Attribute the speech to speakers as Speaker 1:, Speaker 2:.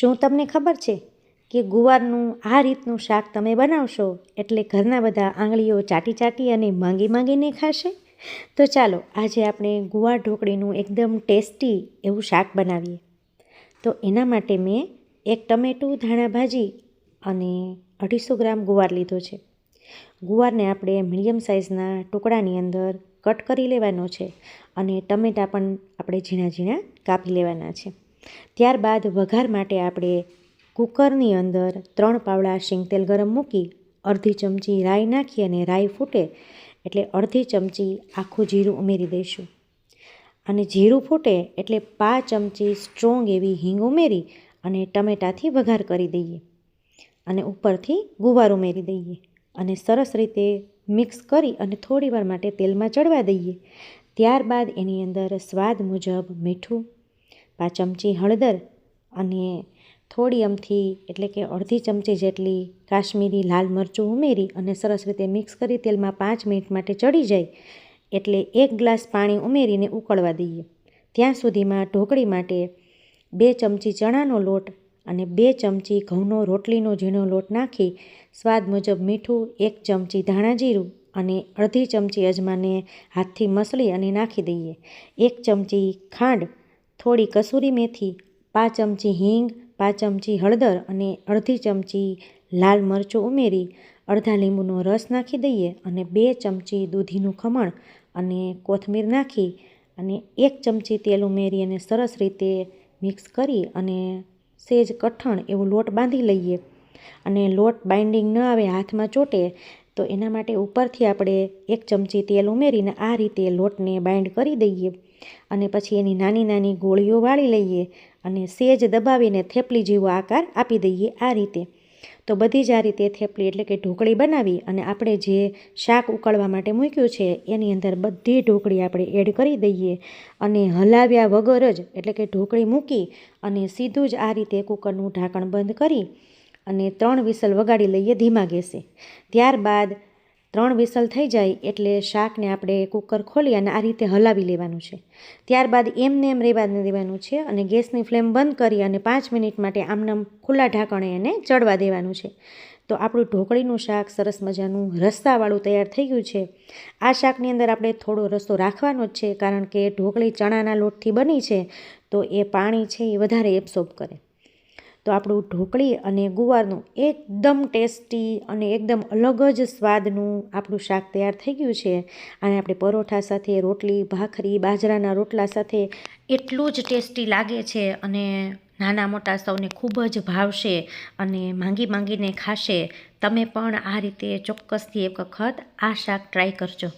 Speaker 1: શું તમને ખબર છે કે ગુવારનું આ રીતનું શાક તમે બનાવશો એટલે ઘરના બધા આંગળીઓ ચાટી ચાટી અને માંગી માંગીને ખાશે? તો ચાલો, આજે આપણે ગુવાર ઢોકળીનું એકદમ ટેસ્ટી એવું શાક બનાવીએ. તો એના માટે મેં એક ટમેટું, ધાણા ભાજી અને અઢીસો ગ્રામ ગુવાર લીધો છે. ગુવારને આપણે મીડિયમ સાઇઝના ટુકડાની અંદર કટ કરી લેવાનો છે અને ટમેટાં પણ આપણે ઝીણા ઝીણા કાપી લેવાના છે. ત્યારબાદ વઘાર માટે આપણે કુકરની અંદર ત્રણ પાવડા શીંગતેલ ગરમ મૂકી અડધી ચમચી રાઈ નાખી અને રાઈ ફૂટે એટલે અડધી ચમચી આખું જીરું ઉમેરી દઈશું. અને જીરું ફૂટે એટલે પાંચ ચમચી સ્ટ્રોંગ એવી હિંગ ઉમેરી અને ટમેટાથી વઘાર કરી દઈએ. અને ઉપરથી ગુવાર ઉમેરી દઈએ અને સરસ રીતે મિક્સ કરી અને થોડીવાર માટે તેલમાં ચડવા દઈએ. ત્યારબાદ એની અંદર સ્વાદ મુજબ મીઠું પાંચ ચમચી હળદર અને થોડી અમથી, એટલે કે અડધી ચમચી જેટલી કાશ્મીરી લાલ મરચું ઉમેરી અને સરસ રીતે મિક્સ કરી તેલમાં પાંચ મિનિટ માટે ચડી જાય, એટલે એક ગ્લાસ પાણી ઉમેરીને ઉકળવા દઈએ. ત્યાં સુધીમાં ઢોકળી માટે બે ચમચી ચણાનો લોટ અને બે ચમચી ઘઉંનો રોટલીનો ઝીણો લોટ નાખી, સ્વાદ મુજબ મીઠું, એક ચમચી ધાણા જીરું અને અડધી ચમચી અજમાને હાથથી મસળી અને નાખી દઈએ. એક ચમચી ખાંડ થોડી કસૂરી મેથી, પાંચ ચમચી હિંગ, પાંચ ચમચી હળદર અને અડધી ચમચી લાલ મરચું ઉમેરી, અડધા લીંબુનો રસ નાખી દઈએ અને બે ચમચી દૂધીનું ખમણ અને કોથમીર નાખી અને એક ચમચી તેલ ઉમેરી અને સરસ રીતે મિક્સ કરી અને સેજ કઠણ એવો લોટ બાંધી લઈએ. અને લોટ બાઇન્ડિંગ ન આવે, હાથમાં ચોટે, તો એના માટે ઉપરથી આપણે એક ચમચી તેલ ઉમેરીને આ રીતે લોટને બાઇન્ડ કરી દઈએ. અને પછી એની નાની નાની ગોળીઓ વાળી લઈએ અને સેજ દબાવીને થેપલી જેવો આકાર આપી દઈએ આ રીતે. તો બધી જ આ રીતે થેપલી એટલે કે ઢોકળી બનાવી અને આપણે જે શાક ઉકળવા માટે મૂક્યું છે એની અંદર બધી ઢોકળી આપણે એડ કરી દઈએ અને હલાવ્યા વગર જ એટલે કે ઢોકળી મૂકી અને સીધું જ આ રીતે કુકરનું ઢાંકણ બંધ કરી અને ત્રણ વિસલ વગાડી લઈએ ધીમા ગેસે. ત્યારબાદ ત્રણ વિસલ થઈ જાય એટલે શાકને આપણે કુકર ખોલી અને આ રીતે હલાવી લેવાનું છે. ત્યારબાદ એમને એમ રહેવા દેવાનું છે અને ગેસની ફ્લેમ બંધ કરી અને પાંચ મિનિટ માટે આમનામ ખુલ્લા ઢાંકણે એને ચડવા દેવાનું છે. તો આપણું ઢોકળીનું શાક સરસ મજાનું રસ્તાવાળું તૈયાર થઈ ગયું છે. આ શાકની અંદર આપણે થોડો રસ્તો રાખવાનો જ છે કારણ કે ઢોકળી ચણાના લોટથી બની છે તો એ પાણી છે એ વધારે એબ્સોર્બ કરે. તો આપણું ઢોકળી અને ગુવારનું એકદમ ટેસ્ટી અને એકદમ અલગ જ સ્વાદનું આપણું શાક તૈયાર થઈ ગયું છે. અને આપણે પરોઠા સાથે, રોટલી, ભાખરી, બાજરાના રોટલા સાથે એટલું જ ટેસ્ટી લાગે છે અને નાના મોટા સૌને ખૂબ જ ભાવશે અને માંગી માંગીને ખાશે. તમે પણ આ રીતે ચોક્કસથી એક વખત આ શાક ટ્રાય કરજો.